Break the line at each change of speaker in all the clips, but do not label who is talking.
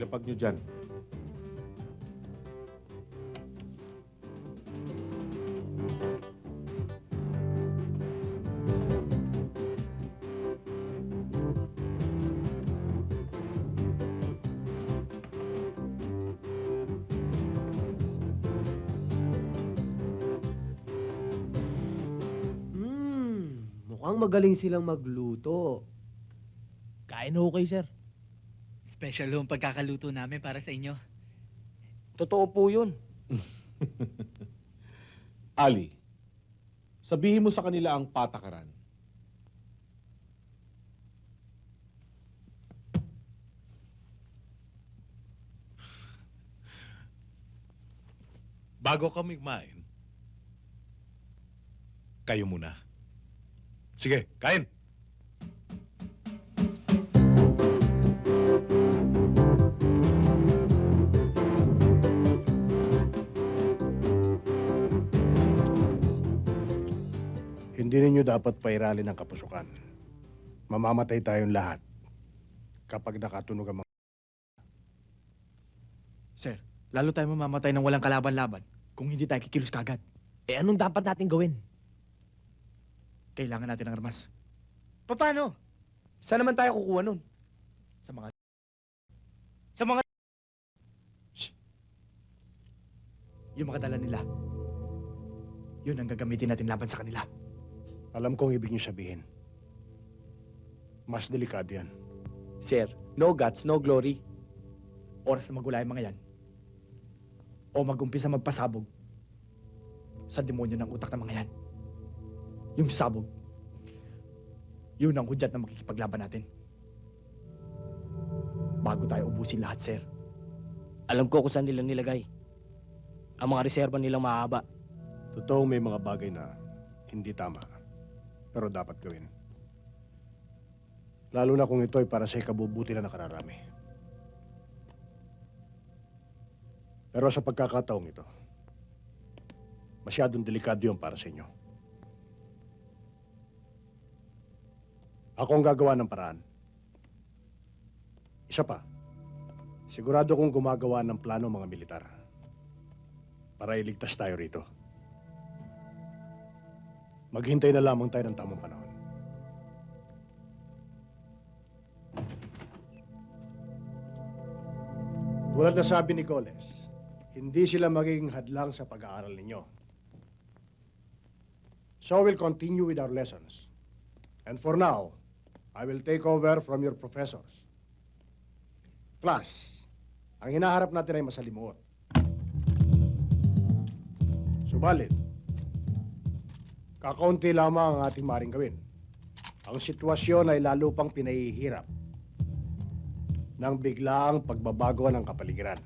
Ilapag nyo dyan.
Hmm, mukhang magaling silang magluto.
Kain ho kayo, sir.
Special yung pagkakaluto namin para sa inyo.
Totoo po yun.
Ali, sabihin mo sa kanila ang patakaran.
Bago kami kumain, kayo muna. Sige, kain.
Hindi ninyo dapat pairalin ang kapusukan. Mamamatay tayong lahat kapag nakatunog ang mga...
Sir, lalo tayo mamamatay ng walang kalaban-laban kung hindi tayo kikilos kagad.
Eh, anong dapat natin gawin?
Kailangan natin ng armas. Paano?
Saan naman tayo kukuha nun?
Sa mga...
Sa mga...
Yung mga dala nila. Yun ang gagamitin natin laban sa kanila.
Alam kong ibig niyo sabihin. Mas delikado yan.
Sir, no guts, no glory.
Oras na magula yung mga yan. O mag-umpisa magpasabog sa demonyo ng utak ng mga yan. Yung sabog. Yun ang hudyat na makikipaglaban natin. Bago tayo ubusin lahat, sir.
Alam ko kung saan nila nilagay. Ang mga reserba nilang mahaba.
Totoong may mga bagay na hindi tama. Pero dapat gawin. Lalo na kung ito ay para sa ikabubuti na nakararami. Pero sa pagkakataong ito, masyadong delikado yun para sa inyo. Ako ang gagawa ng paraan. Isa pa, sigurado kong gumagawa ng plano mga militar para iligtas tayo rito. Maghintay na lamang tayo ng tamang panahon. Tulad na sabi ni Goles, hindi sila magiging hadlang sa pag-aaral ninyo. So we'll continue with our lessons. And for now, I will take over from your professors. Class, ang hinaharap natin ay masalimuot. Subalit, kakaunti lamang ang ating maring gawin. Ang sitwasyon ay lalo pang pinahihirap ng biglaang pagbabago ng kapaligiran.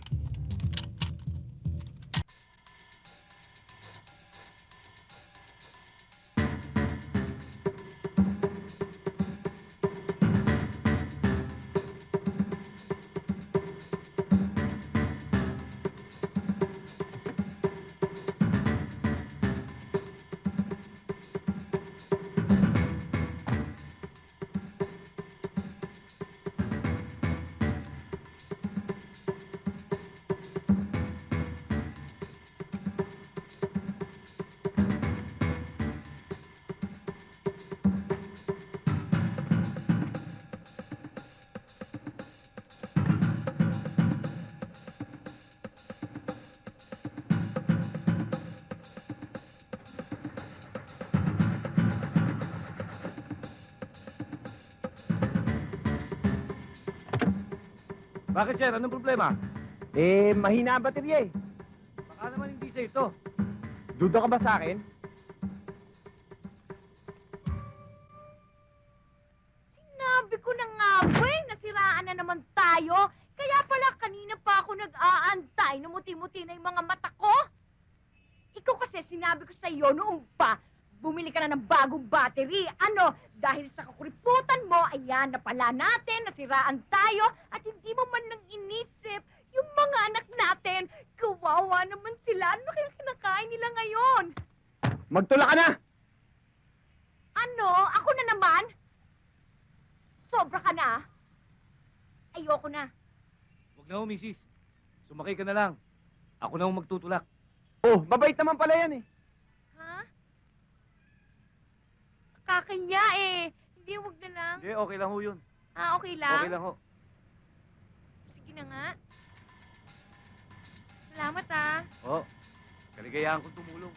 Bakit, sir? Anong problema? Eh, mahina ang baterya eh. Baka naman hindi sa ito. Duda ka ba sa akin?
Sinabi ko na nga ba eh, nasiraan na naman tayo. Kaya pala kanina pa ako nag-aantay, numuti-muti na yung mga mata ko. Ikaw kasi sinabi ko sa iyo noong pa, bumili ka na ng bagong battery. Ano, dahil sa kakuriputan mo, ayan na pala natin, nasiraan tayo, at hindi mo man lang inisip yung mga anak natin. Kawawa naman sila. Ano kaya kinakain nila ngayon?
Magtula ka na!
Ano? Ako na naman? Sobra ka na? Ayoko na.
Huwag na ho, misis. Sumakay ka na lang. Ako na ho magtutulak. Oh, mabait naman pala yan eh.
Kakaya eh. Hindi, wag na lang.
Hindi, okay lang ho yun.
Ah, okay lang?
Okay lang ho.
Sige na nga. Salamat ah.
Oo. Oh, kaligayahan kong tumulong.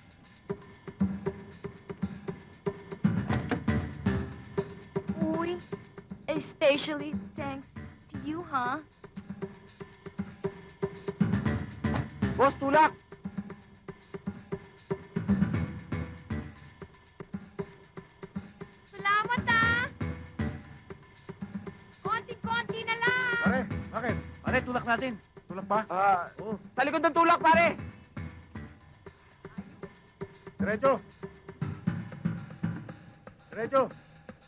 Uy, especially thanks to you, huh?
Boss, tulak! Tulak natin.
Tulak ba?
Ah, oh. Sa likod ng tulak, pare!
Diretso! Diretso!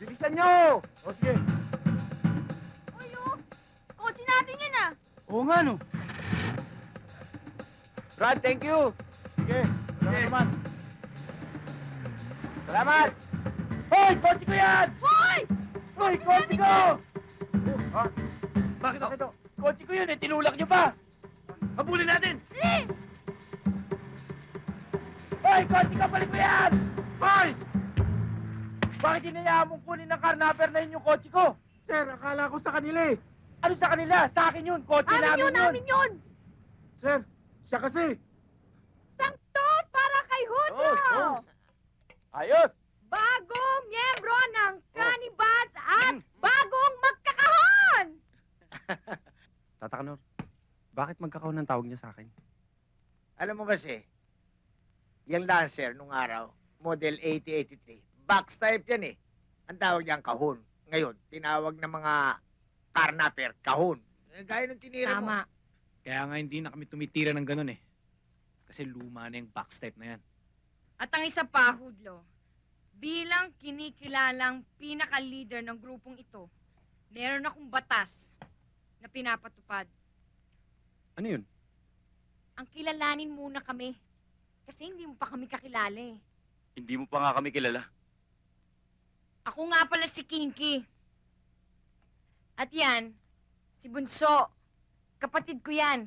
Bilisan nyo!
O sige.
Uy, oh! Kotse natin yan ah!
Oo nga, no. Brad, thank you.
Sige. Salamat naman.
Salamat! Hoy, kotse ko yan!
Hoy!
Hoy, kotse ko!
Ha?
Bakit
Bakit o?
Kotse ko yun eh, tinulak nyo pa! Habulin natin!
Dali!
Hoy, kotse ka, balik mo yan! Hoy! Bakit hinayaan mong kunin ng karnaper na yun yung kotse ko?
Sir, akala ko sa kanila eh.
Ano sa kanila? Sa akin yun, kotse
Amin
namin
yun, amin yun!
Sir, siya kasi.
Sanktos para kay
tos. Ayos!
Bagong miyembro ng
bakit magkakaon ng tawag niya sa akin?
Alam mo kasi, yung Lancer nung araw, model 8083, box type yan eh. Ang tawag niyan kahon. Ngayon, tinawag ng mga carnapper, kahon. Eh, Gaya nung tinira mo.
Tama.
Kaya nga hindi na kami tumitira ng ganun eh. Kasi luma na yung box type na yan.
At ang isa pa, Hudlo, bilang kinikilalang pinaka-leader ng grupong ito, meron akong batas na pinapatupad.
Ano yun?
Ang kilalanin muna kami. Kasi hindi mo pa kami kakilala eh.
Hindi mo pa nga kami kilala.
Ako nga pala si Kinky. At yan, si Bunso. Kapatid ko yan.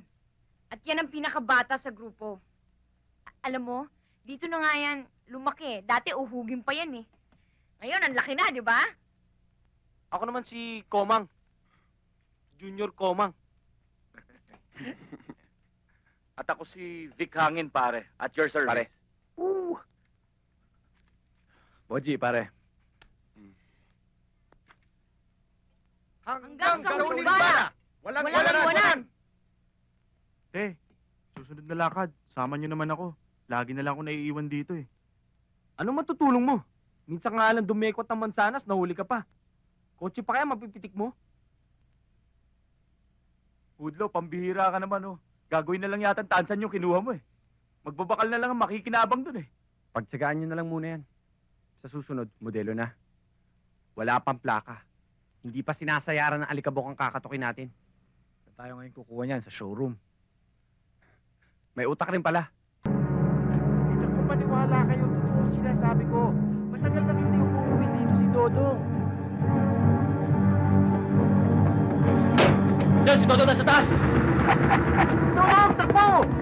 At yan ang pinakabata sa grupo. A- alam mo, dito na nga yan lumaki. Dati uhugin pa yan eh. Ngayon, ang laki na, di ba?
Ako naman si Komang. Junior Komang. At ako si Vic Hangin, pare. At your service.
Pare.
Ooh.
Boji, pare.
Hanggang sa
huling
bala.
Walang
Walang iwanan.
Te, susunod na lakad. Sama niyo naman ako. Lagi na lang ako naiiwan dito eh.
Anong matutulong mo? Minsan nga lang dumekot ng mansanas, nahuli ka pa. Kotse pa kaya mapipitik mo? Hudlo, pambihira ka naman oh. Gagawin na lang yata ang tansan yung kinuha mo eh. Magbabakal na lang ang makikinabang dun eh.
Pagtsagaan nyo na lang muna yan. Sa susunod, modelo na. Wala pang plaka. Hindi pa sinasayaran ng alikabok ang kakatukin natin.
Tayo ngayon kukuha niyan sa showroom.
May utak rin pala.
Hindi ko paniwala kayo. Totoo sinasabi ko.
Diyan, si Toto na sa taas!
Dodong, takbo!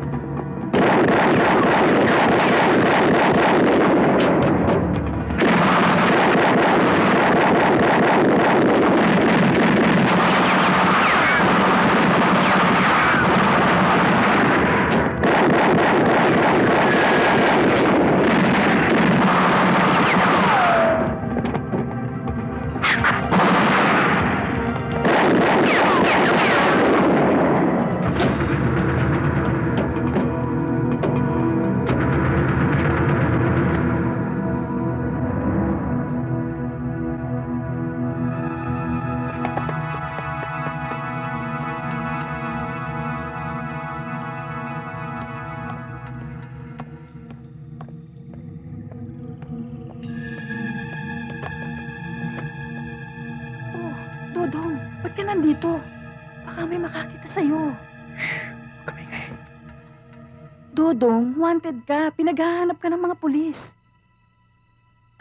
Ka nandito? Baka may makakita sa'yo. Dodong, wanted ka. Pinaghahanap ka ng mga pulis.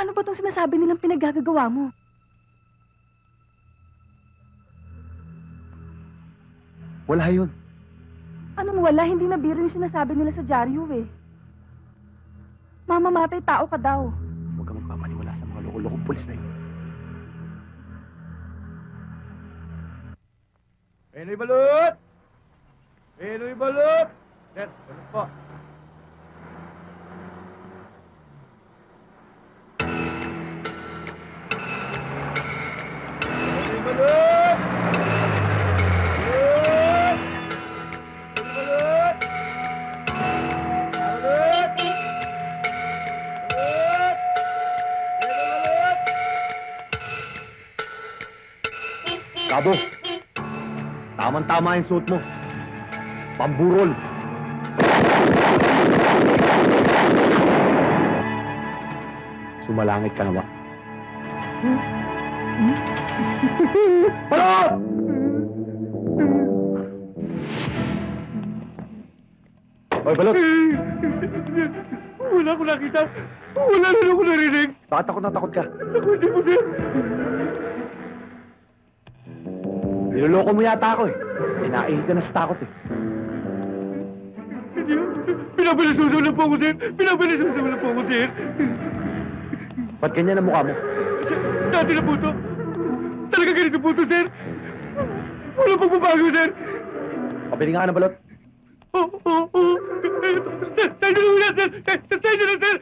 Ano ba itong sinasabi nilang pinaggagawa mo?
Wala yun.
Anong wala? Hindi na biro yung sinasabi nila sa dyaryo eh. Mamamatay tao ka daw.
Huwag kang magpapaniwala sa mga loko-lokong pulis na yun.
Penoy balot! Penoy balot! Sir, balot po. Penoy balot! Balot! Penoy balot! Balot! Balot! Penoy balot!
Kabo! Tamang-tama yung suot mo. Pamburol. Sumalangit ka na ba? Balot! Hoy, balot!
Wala ko nakita. Wala rin ako narinig.
Bakit takot na takot ka?
Hindi mo.
Niloloko mo yata ako eh. Pinaihi ka na sa takot eh.
Pinapalasuso lang po ako, sir. Pinapalasuso lang po ako, sir.
Ba't ganyan ang mukha mo?
Dati na po to. Talaga ganito po to, sir. Wala pagbabago, sir.
Pabili nga ka ng balot.
Oo, oo, oo. Sir, tayo na lang, sir. Tayo na sir.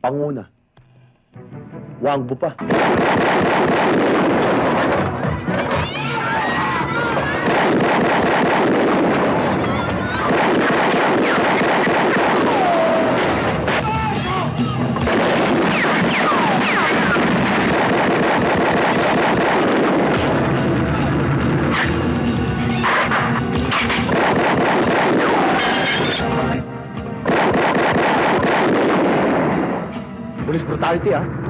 Panguna. Wangbo pa. Police brutality ah.